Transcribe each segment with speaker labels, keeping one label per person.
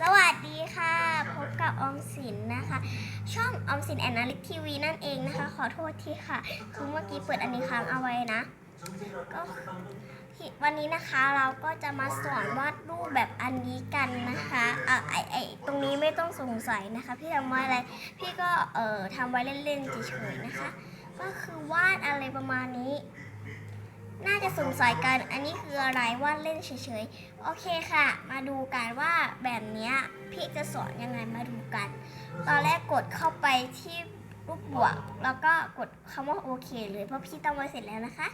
Speaker 1: สวัสดีค่ะ พบกับออมสินนะคะ ช่องออมสินแอนนาลิกทีวีนั่นเองนะคะ ขอโทษทีค่ะ คือเมื่อกี้เปิดอันนี้ค้างเอาไว้นะ ก็วันนี้นะคะเราก็จะมาสอนวาดรูปแบบอันนี้กันนะคะเอะไอไอตรงนี้ไม่ต้องสงสัยนะคะ พี่ทำไว้อะไร พี่ก็เอ่อทำไว้เล่นๆเฉยๆนะคะ ก็คือวาดอะไรประมาณนี้ น่าจะสงสัยกันอันนี้คืออะไรวาดเล่นเฉยๆ โอเคค่ะ มาดูกันว่าแบบนี้พี่จะสอนยังไงมาดูกัน ตอนแรกกดเข้าไปที่รูปบวก แล้วก็กดคำว่าโอเคเลยเพราะพี่ตั้งไว้เสร็จแล้วนะคะ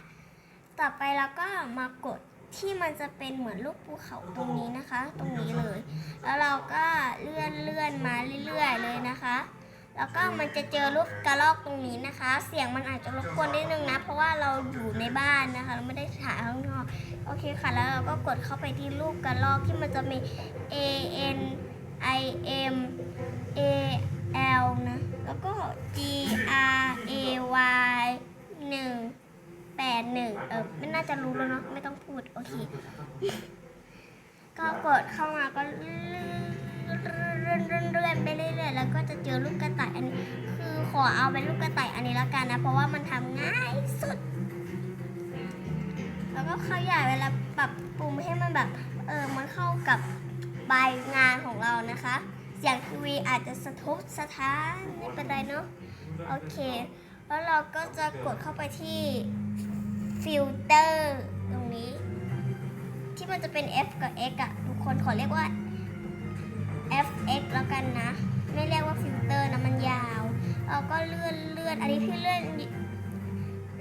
Speaker 1: ต่อไปเราก็มากดที่มันจะเป็นเหมือนรูปภูเขาตรงนี้นะคะ ตรงนี้เลย แล้วเราก็เลื่อนเลื่อนมาเรื่อยๆเลยนะคะ แล้วก็มันจะเจอรูปกระรอกตรงนี้นะคะ เสียงมันอาจจะรบกวนนิดนึงนะ เพราะว่าเราอยู่ในบ้านนะคะ เราไม่ได้ถ่ายข้างนอกโอเคค่ะ แล้วเราก็กดเข้าไปที่รูปกระรอกที่มันจะมี A N I M A L นะ แล้วก็ G R A Y หนึ่งแปดหนึ่งเออไม่น่าจะรู้แล้วเนาะไม่ต้องพูด โอเค ก็กดเข้ามาก็ อขอเอาเป็นลูกกระต่ายอันนี้แล้วกันนะ เพราะว่ามันทำง่ายสุด แล้วก็ขยายเวลาปรับปรุงให้มันแบบ เออมันเข้ากับใบงานของเรานะคะ เสียงทีวีอาจจะสะทบสะท้านไม่เป็นไรเนาะโอเค แล้วเราก็จะกดเข้าไปที่ฟิลเตอร์ตรงนี้ ที่มันจะเป็น F กับ X อะทุกคนขอเรียกว่า FX แล้วกันนะ ไม่เรียกว่าฟิลเตอร์นะมันยาวเราก็เลื่อนเลื่อนอันนี้พี่เลื่อน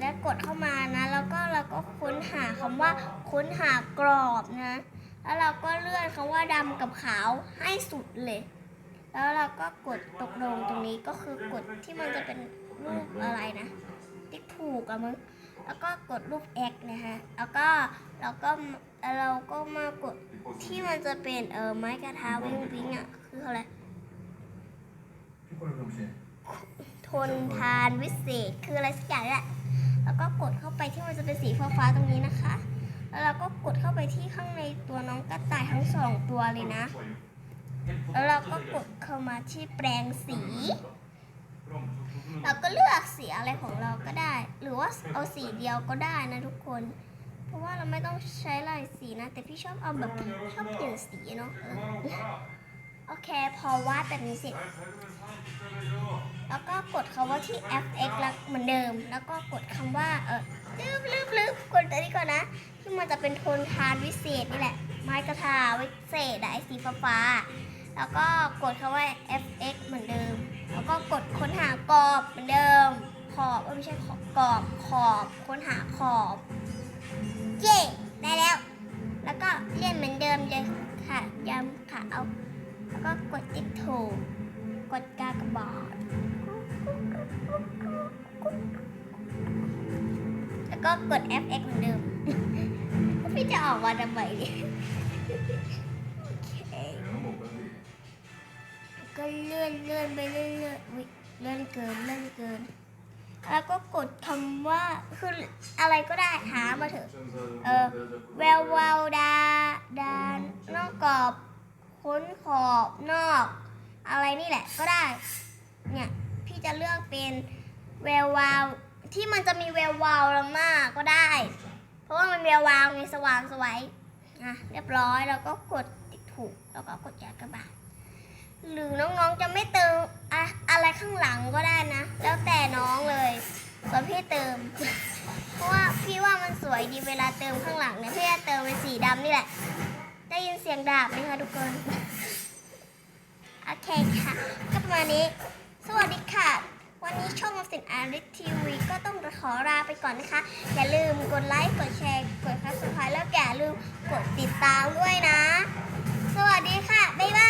Speaker 1: แล้วกดเข้ามานะ แล้วก็เราก็ค้นหาคำว่าค้นหากรอบนะ แล้วเราก็เลื่อนคำว่าดำกับขาวให้สุดเลย แล้วเราก็กดตกลงตรงนี้ก็คือกดที่มันจะเป็นรูปอะไรนะติ๊กถูกอะมึงแล้วก็กดรูป X นะคะแล้วก็เราก็เราก็มากดที่มันจะเป็นเออไม้กระทาวิงวิงอะ ทนทานวิเศษคืออะไรสักอย่างแหละแล้วก็กดเข้าไปที่มันจะเป็นสีฟ้าๆตรงนี้นะคะ แล้วเราก็กดเข้าไปที่ข้างในตัวน้องกระต่ายทั้งสองตัวเลยนะ แล้วเราก็กดเข้ามาที่แปลงสี เราก็เลือกสีอะไรของเราก็ได้ หรือว่าเอาสีเดียวก็ได้นะทุกคน เพราะว่าเราไม่ต้องใช้หลายสีนะ แต่พี่ชอบเอาแบบชอบเปลี่ยนสีเนาะ โอเค พอวาดแบบนี้เสร็จ แล้วก็กดคำว่าที่ fx แล้วเหมือนเดิม แล้วก็กดคำว่าเออลืมลืมลืมกดอันนี้ก่อนนะที่มันจะเป็นโทนทานวิเศษนี่แหละ ไม้กระทาวิเศษไอสีฟ้าแล้วก็กดคำว่า fx เหมือนเดิม แล้วก็กดค้นหากรอบเหมือนเดิม ขอบไม่ใช่ขอบกรอบขอบค้นหาขอบเย้ได้แล้ว แล้วก็เลื่นเหมือนเดิมเลยค่ะย้ำค่ะเอาว ก็กดติ๊กถูก กดกากบาทแล้วก็กด FX เหมือนเดิมพี่จะออกมาทำไมดิโอเคก็เลื่อนเลื่อนไปเรื่อยๆอุ๊ยเลื่อนเกินเลื่อนเกิน แล้วก็กดคำว่าคืออะไรก็ได้หามาเถอะ เออแวววาวดาดานนอกกรอบ ค้นขอบนอก อะไรนี่แหละก็ได้ เนี่ย พี่จะเลือกเป็นแวววาวที่มันจะมีแวววาวลงหน้ากก็ได้ เพราะว่ามันแวววาวไงสว่างสวยอะเรียบร้อยแล้วก็กดติดถูกแล้วก็กดยากระบาดหรือน้องๆจะไม่เติมอะอะไรข้างหลังก็ได้นะ แล้วแต่น้องเลยส่วนพี่เติม เพราะว่าพี่ว่ามันสวยดีเวลาเติมข้างหลังเนี่ยพี่จะเติมเป็นสีดำนี่แหละ ยินเสียงดาบไหมคะทุกคน โอเคค่ะ ก็ประมาณนี้ สวัสดีค่ะ วันนี้ช่องสินอาริทีวีก็ต้องขอลาไปก่อนนะคะ อย่าลืมกดไลค์ กดแชร์ กดซับสไครต์แล้วอย่าลืมกดติดตามด้วยนะ สวัสดีค่ะ บ๊ายบาย